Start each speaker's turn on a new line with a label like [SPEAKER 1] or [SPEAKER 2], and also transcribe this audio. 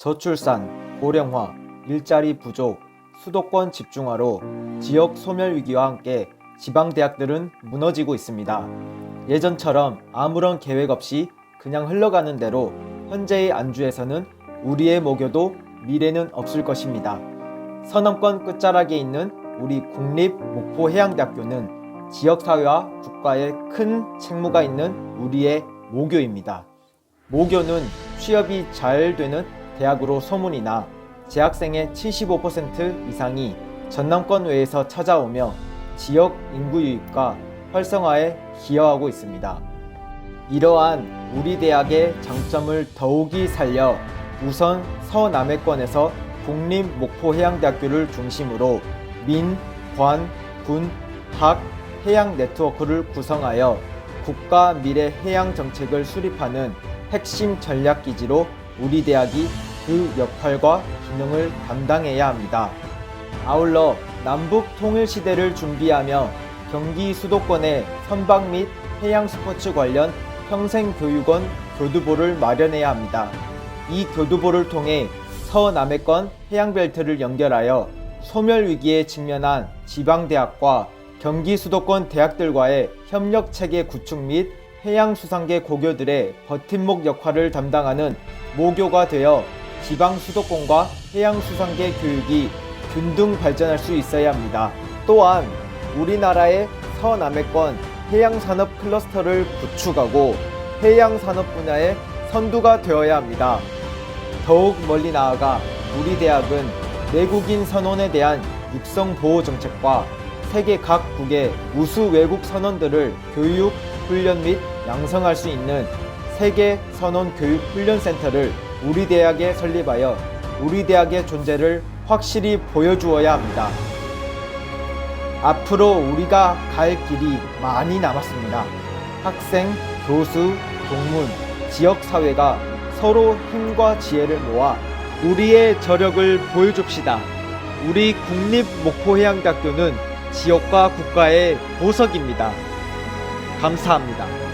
[SPEAKER 1] 저출산, 고령화, 일자리 부족, 수도권 집중화로 지역 소멸 위기와 함께 지방 대학들은 무너지고 있습니다. 예전처럼 아무런 계획 없이 그냥 흘러가는 대로 현재의 안주에서는 우리의 모교도 미래는 없을 것입니다. 서남권 끝자락에 있는 우리 국립 목포해양대학교는 지역사회와 국가에 큰 책무가 있는 우리의 모교입니다. 모교는 취업이 잘 되는 대학으로 소문이 나 재학생의 75% 이상이 전남권 외에서 찾아오며 지역 인구 유입과 활성화에 기여하고 있습니다. 이러한 우리 대학의 장점을 더욱이 살려 우선 서남해권에서 국립 목포 해양대학교를 중심으로 민, 관, 군, 학, 해양 네트워크를 구성하여 국가 미래 해양 정책을 수립하는 핵심 전략 기지로 우리 대학이 그 역할과 기능을 담당해야 합니다. 아울러 남북 통일 시대를 준비하며 경기 수도권에 선박 및 해양 스포츠 관련 평생교육원 교두보를 마련해야 합니다. 이 교두보를 통해 서남해권 해양벨트를 연결하여 소멸 위기에 직면한 지방대학과 경기 수도권 대학들과의 협력 체계 구축 및 해양수산계 고교들의 버팀목 역할을 담당하는 모교가 되어 지방 수도권과 해양 수산계 교육이 균등 발전할 수 있어야 합니다. 또한 우리나라의 서남해권 해양산업 클러스터를 구축하고 해양산업 분야의 선두가 되어야 합니다. 더욱 멀리 나아가 우리 대학은 내국인 선원에 대한 육성 보호 정책과 세계 각국의 우수 외국 선원들을 교육, 훈련 및 양성할 수 있는 세계 선원 교육 훈련 센터를 우리 대학에 설립하여 우리 대학의 존재를 확실히 보여주어야 합니다. 앞으로 우리가 갈 길이 많이 남았습니다. 학생, 교수, 동문, 지역 사회가 서로 힘과 지혜를 모아 우리의 저력을 보여줍시다. 우리 국립 목포해양대학교는 지역과 국가의 보석입니다. 감사합니다.